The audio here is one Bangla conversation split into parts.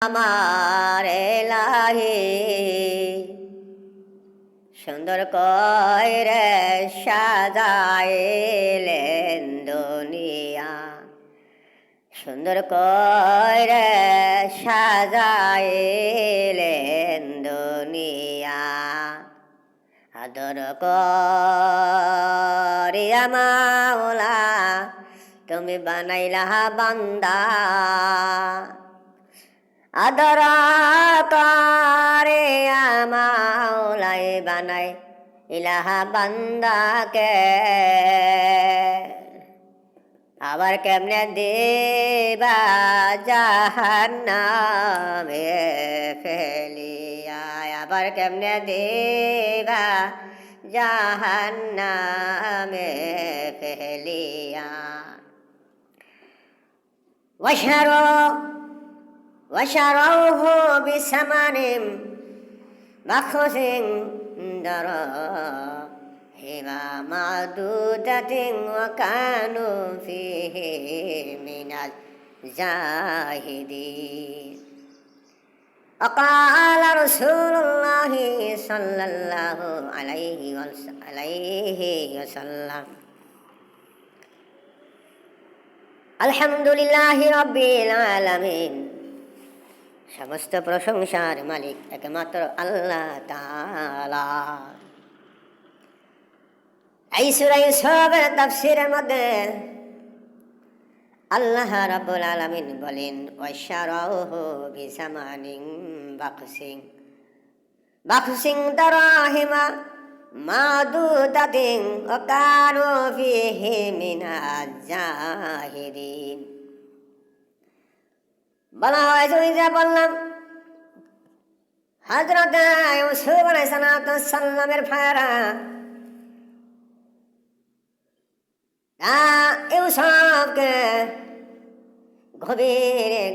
আমার এলাহি। সুন্দর কইরে সাজাইলেন দুনিয়া। সুন্দর কইরে সাজাইলেন দুনিয়া। আদর করিয়া মাওলা, তুমি বানাইলা বান্দা। আদর করে মাওলাই বানাই ইলাহা বান্দাকে আবার কেমনে দেবা জাহান্নামে ফেলিয়া আবার কেমনে দেবা জাহান্নামে ফেলিয়া واشهروا وشروه بثمن بخس دراهم معدودة وكانوا فيه من الزاهدين وقال رسول الله صلى الله عليه وس- عليه وسلم الحمد لله رب العالمين সমস্ত প্রশংসার মালিক একমাত্র আল্লাহ তাআলা। এই সূরা ইউসুফের তাফসীরের মধ্যে আল্লাহ রাব্বুল আলামিন বলেন বাকসিং দারাহিমা জাহিদিন বলা ওই যে বললাম গভীর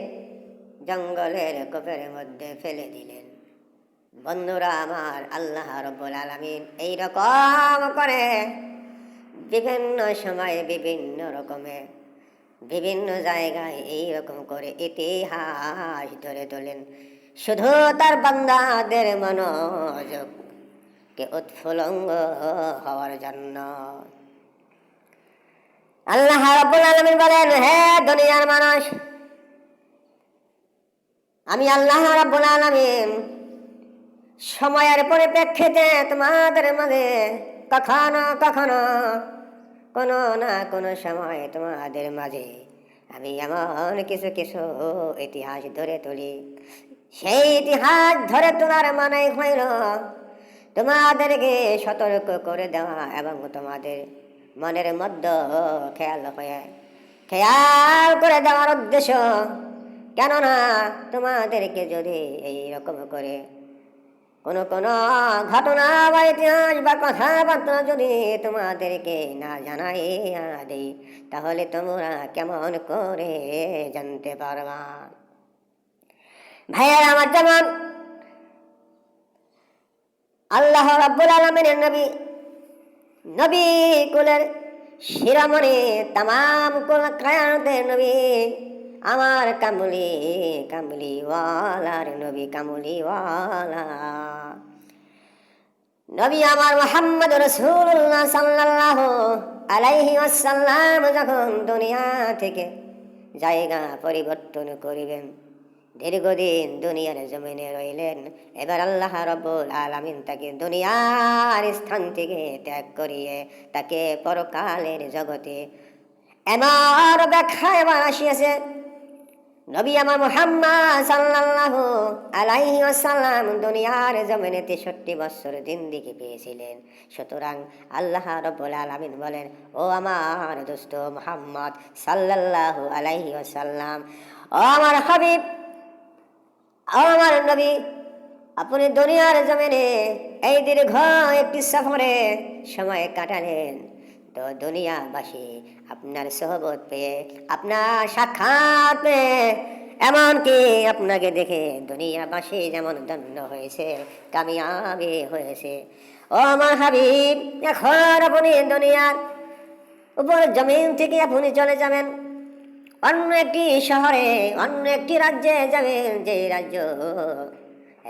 জঙ্গলের কোপের মধ্যে ফেলে দিলেন। বন্ধুরা আমার আল্লাহ রব্বুল আলামিন এই রকম করে বিভিন্ন সময়ে বিভিন্ন রকমে বিভিন্ন জায়গায় এই রকম করে ইতিহাস ধরে তোলেন। শুধু তার বান্দাদের মনোযোগকে উৎফুলঙ্গ হওয়ার জন্য। আল্লাহ রাব্বুল আলামিন বলেন, হে দুনিয়ার মানুষ, আমি আল্লাহ রাব্বুল আলামিন সময়ের পরিপ্রেক্ষিতে তোমাদের মাঝে কখনো কখনো কোনো না কোনো সময় তোমাদের মাঝে। আমি এমন কিছু কিছু ইতিহাস ধরে তুলি। সেই ইতিহাস ধরে তোলার মানে হইল তোমাদেরকে সতর্ক করে দেওয়া এবং তোমাদের মনের মধ্যে খেয়াল হয়ে খেয়াল করে দেওয়ার উদ্দেশ্য। কেননা তোমাদেরকে যদি এই রকম করে কোনো কোনো ঘটনা বা ইতিহাস বা কথাবার্তা যদি তোমাদেরকে না জানাই দেই তাহলে তোমরা কেমন করে জানতে পারবা? ভাইয়ের, আমার যেমন আল্লাহ রাব্বুল আলমিনের নবী নবী কুলের শিরামণি তামাম কুল কায়ানতের নবী আমার কামলি, কামলিওয়ালার নবী, কামলিওয়ালা। নবী আমার মোহাম্মদ রসুল্লাহ সাল্লাহ আলাইহি আসাল্লাম যখন দুনিয়া থেকে জায়গা পরিবর্তন করিবেন, দীর্ঘদিন দুনিয়ার জমিনে রইলেন, এবার আল্লাহ রব্বুল আলামিন তাকে দুনিয়ার স্থান থেকে ত্যাগ করিয়ে তাকে পরকালের জগতে এমন ব্যাখ্যা এবার আসিয়াছে। নবী আমার মোহাম্মদ সাল্লাল্লাহু আলাইহি ওয়াসাল্লাম দুনিয়ার জমিনে তেষট্টি বছর জিন্দিগি পেয়েছিলেন। সুতরাং আল্লাহ রব্বুল আলামিন বলেন, ও আমার দোস্ত মোহাম্মদ সাল্লাল্লাহু আলাইহি ওয়াসাল্লাম, ও আমার হাবিব, ও আমার নবী, আপনি দুনিয়ার জমিনে এই দীর্ঘ একটি সফরে সময় কাটালেন। তো দুনিয়াবাসী, আপনার সহবত পেয়ে, আপনার সাক্ষাৎ পেয়ে, এমনকি আপনাকে দেখে দুনিয়াবাসী যেমন দণ্ড হয়েছে, কামিয়াবি হয়েছে। ও আমার হাবিব এখন আপনি দুনিয়ার উপর জমিন থেকে আপনি চলে যাবেন। অন্য একটি শহরে, অন্য একটি রাজ্যে যাবেন, যে রাজ্য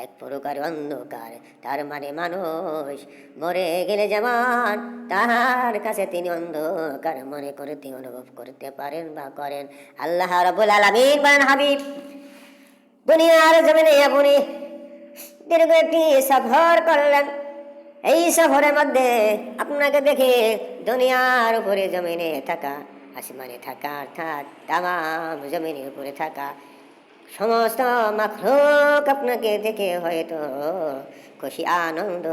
এক প্রকার অন্ধকার, তার মানে মানুষ মরে গেলে যেমন তাহার কাছে তিনি অন্ধকার মনে করতে, অনুভব করতে পারেন বা করেন। আল্লাহ রবুল আলমিন বলেন, হাবিব, দুনিয়ার জমিনে আপনি দীর্ঘ একটি সফর করলেন। এই সফরের মধ্যে আপনাকে দেখে দুনিয়ার উপরে জমিনে থাকা, আসমানে থাকা, অর্থাৎ তাম জমিনের উপরে থাকা সমস্ত মাখলুক আপনাকে দেখে হয়তো খুশি আনন্দ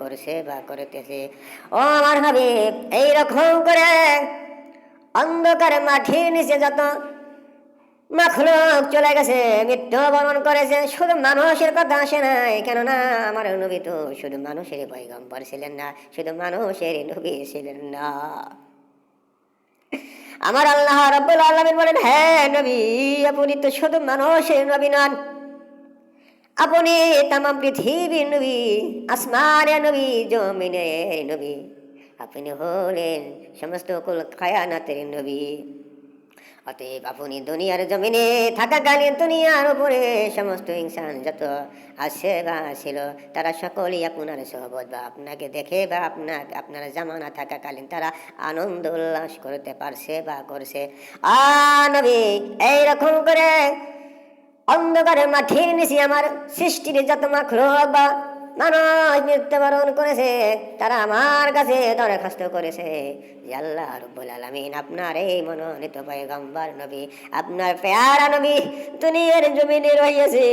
করছে বা করতেছে। ও আমার হাবিব, এইরকম করে অন্ধকার মাটির নিচে যত মাখলুক চলে গেছে মৃত্যুবরণ করেছে, শুধু মানুষের কথা আসে নাই, কেননা আমার নবী তো শুধু মানুষের পয়গম্বর ছিলেন না, শুধু মানুষের নবী ছিলেন না। আমার আল্লাহ রব্বুল আলমিন বলেন হ্যাঁ নবী, আপনি তো শুধু মানুষের নবী নন। আপনি তাম পৃথিবীর নবী, আসমানের নবী, জমিনের নবী। আপনি হলেন সমস্ত কুল খায়ানাতের নবী। অতএব আপনি দুনিয়ার জমিনে থাকাকালীন দুনিয়ার উপরে সমস্ত ইনসান যত আছে বা ছিল, তারা সকলেই আপনার সহবত বা আপনাকে দেখে বা আপনার আপনার জামানা থাকাকালীন তারা আনন্দ উল্লাস করতে পারছে বা করছে। আ নবী, এইরকম করে অন্ধকারের মাটির নিচে আমার সৃষ্টির যত মাখলো বা মানুষ মৃত্যুবরণ করেছে, তারা আমার কাছে দরখাস্ত করেছে। যে রব্বুল আলমিন, আপনার এই মনোনীত পয়গম্বর নবী, আপনার পেয়ারা নবী দুনিয়ার জমিনে রহিয়েছে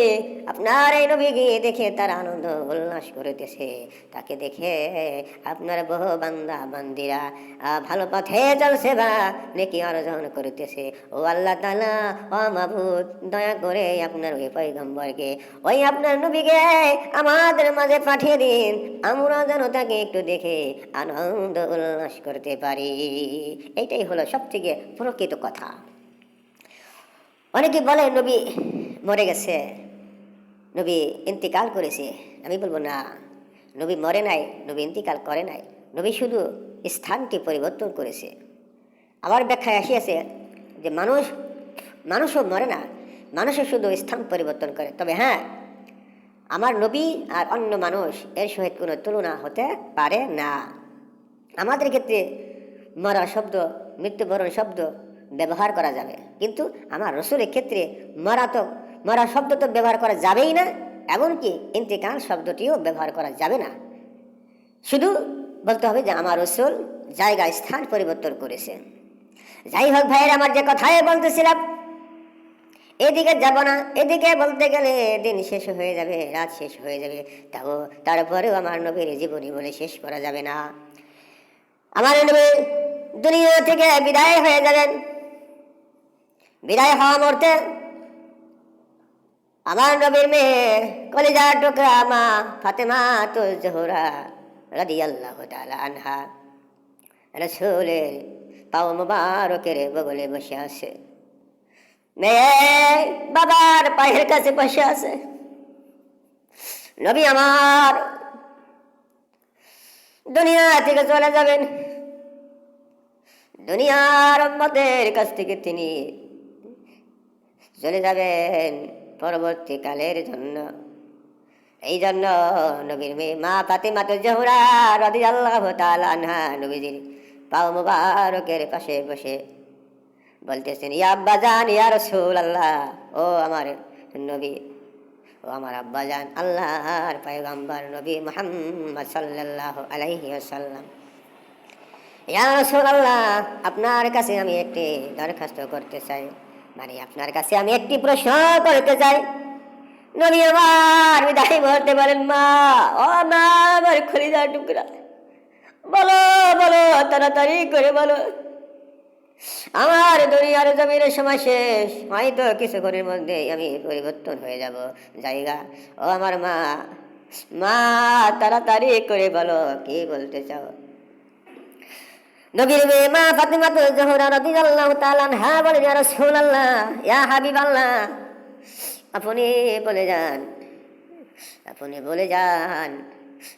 আপনার এই নবীকে দেখে তারা আনন্দ উল্লাস করিতেছে। তাকে দেখে আপনার বহু বান্দা, বান্দিরা ভালো পথে চলছে বা নেকি অর্জন করিতেছে। ও আল্লাহ তালা ও মাবুদ, দয়া করে আপনার ওই পয়গম্বরকে, ওই আপনার নবীকে আমাদের মাঝে পাঠিয়ে দিন। আমরা যেন তাকে একটু দেখে আনন্দ উল্লাস করতে পারি। এইটাই হলো সব থেকে প্রকৃত কথা। অনেকে বলে, নবী মরে গেছে। নবী ইন্তিকাল করেছে। আমি বলব, না। নবী মরে নাই, নবী ইন্তিকাল করে নাই। নবী শুধু স্থানটি পরিবর্তন করেছে। আবার ব্যাখ্যায় আসিয়াছে যে, মানুষ, মানুষও মরে না। মানুষও শুধু স্থান পরিবর্তন করে। তবে হ্যাঁ আমার নবী আর অন্য মানুষ এর সহিত কোনো তুলনা হতে পারে না। আমাদের ক্ষেত্রে মরা শব্দ, মৃত্যুবরণ শব্দ ব্যবহার করা যাবে। কিন্তু আমার রসুলের ক্ষেত্রে মরা তো, মরা শব্দ তো ব্যবহার করা যাবেই না, এমনকি ইন্তেকাল শব্দটিও ব্যবহার করা যাবে না। শুধু বলতে হবে যে আমার রসুল জায়গা, স্থান পরিবর্তন করেছে। যাই হোক ভাইয়ের, আমার যে কথাই বলতেছিলাম এদিকে যাব না, এদিকে বলতে গেলে দিন শেষ হয়ে যাবে, রাত শেষ হয়ে যাবে। তাও তারপরেও আমার নবীর জীবনী বলে শেষ করা যাবে না। আমার নবী দুনিয়া থেকে বিদায় হয়ে যাবেন। বিদায় হওয়া মুহূর্তে আমার নবীর মেয়ে কলিজার টুকরা মা ফাতেমা তো জোহরা রাদি আল্লাহ আনহা। রসুলের পাও মুবারকের বগলে বসে আছে। মেয়ে বাবার পায়ের কাছে বসে আছে। নবী আমার দুনিয়া থেকে চলে যাবেন। দুনিয়ার মতের কাছ থেকে তিনি চলে যাবেন পরবর্তীকালের জন্য। এই জন্য নবীর মেয়ে মা ফাতেমা তো জহুরা রদি আল্লাহ আনহা নবীজির পাও মুবারকের পাশে বসে বলতেছেন, ইয়া আব্বা জান, ইয়া রসুল আল্লাহ ও আমার নবী, ও আমার আব্বা জান, আল্লাহর পয়গম্বর নবী মোহাম্মদ সাল্লাল্লাহু আলাইহি ওয়াসাল্লাম। ইয়া রসুল আল্লাহ আপনার কাছে আমি একটি দরখাস্ত করতে চাই। মানে আপনার কাছে আমি একটি প্রশ্ন করতে চাই। নবী আমার বিদায় বলতে পারেন মা, ও মা, আমার খলিদা টুকরা, বলো বলো, তাড়াতাড়ি করে বলো। আমার দুনিয়ার জমির সময় শেষ। হয়তো কিছুক্ষণের মধ্যে আমি পরিবর্তন হয়ে যাব। জায়গা। ও আমার মা। মা, তাড়াতাড়ি করে বলো, কি বলতে চাও? নবীর মেয়ে মা ফাতিমা তো জোহরা রাদিয়াল্লাহু তাআলা হ্যাঁ বলে, ইয়া রাসূলুল্লাহ, ইয়া হাবিবাল্লাহ। আপনি বলে যান। আপনি বলে যান।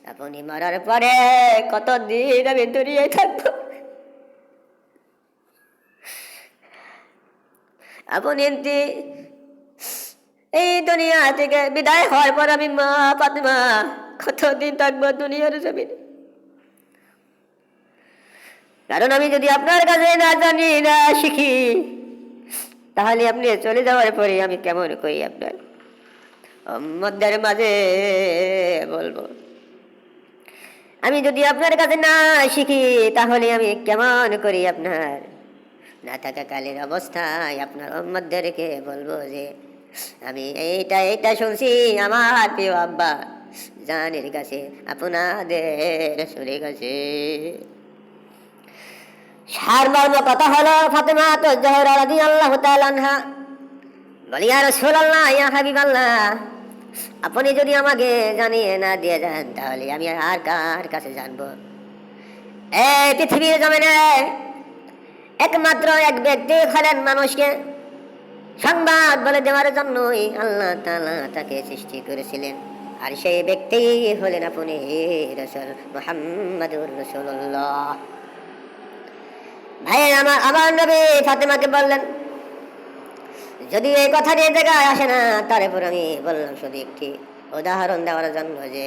আপনি মরার পরে কতদিন আমি দুনিয়ায় থাকব? আপনি এমনি এই দুনিয়া থেকে বিদায় হওয়ার পর আমি মা ফাতেমা, কতদিন থাকব দুনিয়ার জমিনে? কারণ আমি যদি আপনার কাছে না জানি, না শিখি, তাহলে আপনি চলে যাওয়ার পরে আমি কেমন করি আপনার? মধ্যের মাঝে বলব, আমি যদি আপনার কাছে না শিখি, তাহলে আমি কেমন করি আপনার? না থাকাকালীন অবস্থায় আপনার মধ্যেরকে বলব যে, আমি এইটা এইটা শুনছি আমার প্রিয় আব্বা। জানের কাছে, আপনাদের শুনে গেছে সারমর্ম কথা হলো ফাতেমা তো জহরা রাদি আল্লাহ তালানহা বলি আর সোল্লাহ ইয়া হাবিবাল্লাহ, আপনি যদি আমাকে জানিয়ে না দিয়ে যান, তাহলে আমি আর কার কাছে জানব? এই পৃথিবীর জমিনে একমাত্র এক ব্যক্তি হলেন মানুষকে সংবাদ বলে দেওয়ার জন্যই আল্লাহ তালা তাকে সৃষ্টি করেছিলেন। আর সেই ব্যক্তি হলেন আপনি ভাই, আমার আমার নবী ফাতেমাকে বললেন, যদি এই কথা নিয়ে জায়গায় আসে না, তারপর আমি বললাম শুধু একটি উদাহরণ দেওয়ার জন্য যে,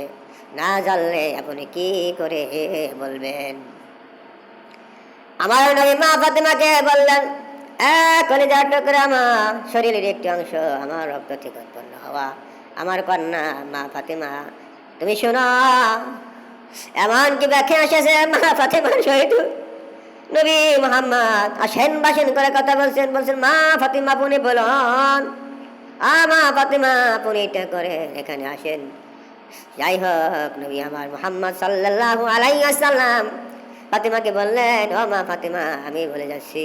না জানলে আপনি কি করে বলবেন? আমার নবী মা ফাতেমাকে বললেন কলিজার টুকরা আমার শরীরের একটি অংশ, আমার রক্ত থেকে উৎপন্ন হওয়া। আমার কন্যা মা ফাতেমা, তুমি শোনো, এমন কি ব্যাখ্যা এসেছে মা ফাতেমার সহিত? নবী মোহাম্মদ আসেন বাসেন করে কথা বলছেন বলছেন, মা ফাতিমা আপনি বলুন। আ মা ফাতিমা আপনি এটা করে এখানে আসেন। যাই হোক, নবী আমার মোহাম্মদ সাল্লাল্লাহু আলাইহি আসাল্লাম ফাতেমাকে বললেন, ও মা ফাতেমা, আমি বলে যাচ্ছি।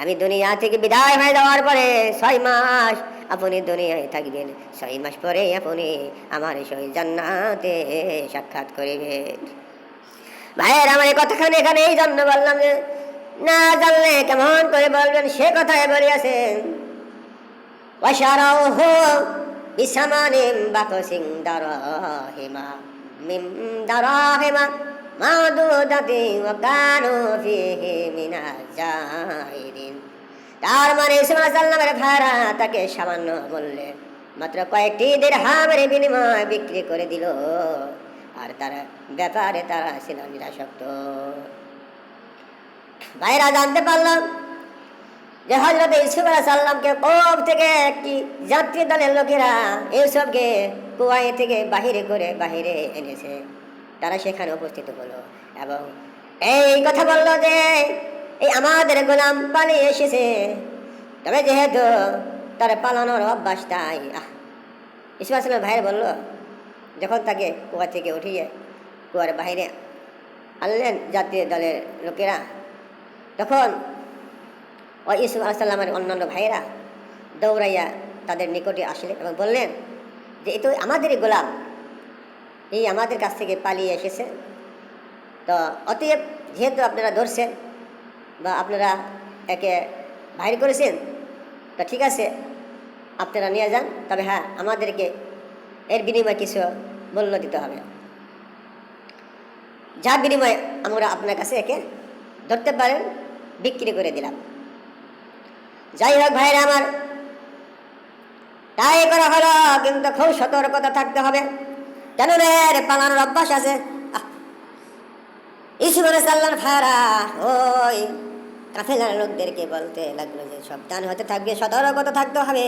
আমি দুনিয়া থেকে বিদায় হয়ে যাওয়ার পরে ছয় মাস আপনি দুনিয়ায় থাকবেন। ছয় মাস পরে আপনি আমার সই জান্নাতে সাক্ষাৎ করিবেন। ভাইয়ের আমার এই কথাখানে এখানে এই জন্য বললাম যে, না জানলে কেমন করে বলবেন? সে কথায় বলিয়াছেন। অসারাও সিং বিসামানিম হেমা নিম মিম দারহেমা তার মানে ইসমাসাল্লামের ভাড়া তাকে সামান্য বললে মাত্র কয়েকটি দের হামের বিনিময় বিক্রি করে দিল। আর তার ব্যাপারে তারা ছিল নিরাসক্ত। ভাইরা, জানতে পারলাম যে হজরত ইউসুফ আলাহ সাল্লামকে কোপ থেকে একটি যাত্রী দলের লোকেরা ইউসুফকে কুয়াই থেকে বাহিরে করে বাহিরে এনেছে। তারা সেখানে উপস্থিত হলো এবং এই কথা বলল যে, এই আমাদের গোলাম পালিয়ে এসেছে। তবে যেহেতু তার পালানোর অভ্যাস তাই, আহ। ইসুফ আসলাম ভাইয়ের বলল, যখন তাকে কুয়া থেকে উঠিয়ে কুয়ার বাইরে আনলেন জাতীয় দলের লোকেরা, তখন ও ইসুফ আলাইসাল্লামের অন্যান্য ভাইয়েরা দৌড়াইয়া তাদের নিকটে আসলেন এবং বললেন যে, এ তো আমাদেরই গোলাম। এই আমাদের কাছ থেকে পালিয়ে এসেছে। তো অতএব যেহেতু আপনারা ধরছেন বা আপনারা একে বাইর করেছেন, তা ঠিক আছে, আপনারা নিয়ে যান। তবে হ্যাঁ আমাদেরকে এর বিনিময়ে কিছু মূল্য দিতে হবে। যার বিনিময়ে আমরা আপনার কাছে একে ধরতে পারেন, বিক্রি করে দিলাম। যাই হোক ভাইরা আমার, তাই করা হলো, কিন্তু খুব সতর্কতা থাকতে হবে। কেন রে রে পালানোর অভ্যাস আছে? ইসুমনে সাল্লার ফারা ওই কাফেলার লোকদেরকে বলতে লাগল যে, সাবধান হতে থাকবে সতর্কতা থাকতে হবে।